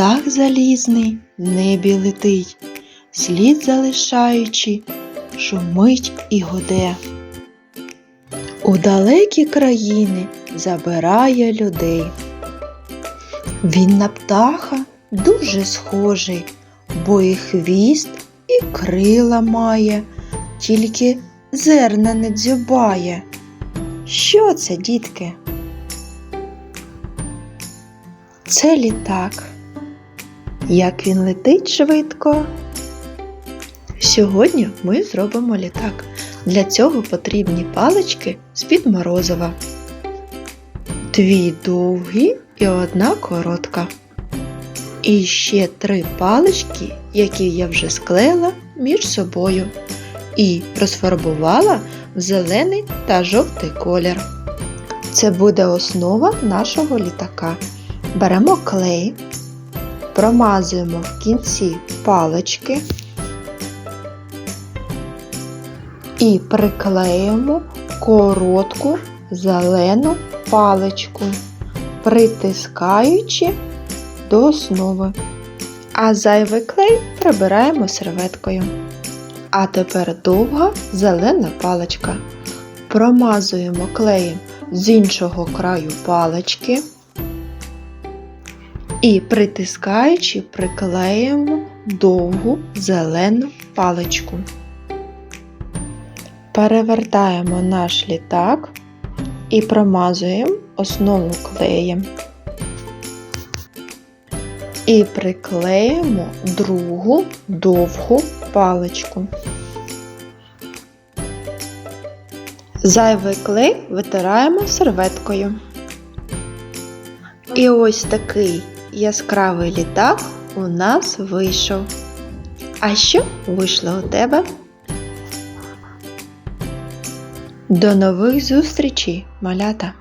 Птах залізний в небі летить, слід залишаючи, шумить і годе. У далекі країни забирає людей. Він на птаха дуже схожий, бо і хвіст, і крила має, тільки зерна не дзюбає. Що це, дітки? Це літак. Як він летить швидко. Сьогодні ми зробимо літак. Для цього потрібні палички з-під морозива. Дві довгі і одна коротка. І ще три палички, які я вже склеїла між собою і розфарбувала в зелений та жовтий колір. Це буде основа нашого літака. Беремо клей, промазуємо в кінці палички і приклеїмо коротку зелену паличку, притискаючи до основи. А зайвий клей прибираємо серветкою. А тепер довга зелена паличка. Промазуємо клеєм з іншого краю палички і притискаючи приклеїмо довгу зелену паличку. Перевертаємо наш літак і промазуємо основу клеєм. І приклеїмо другу довгу паличку. Зайвий клей витираємо серветкою. І ось такий яскравий літак у нас вийшов. А що вийшло у тебе? До нових зустрічей, малята!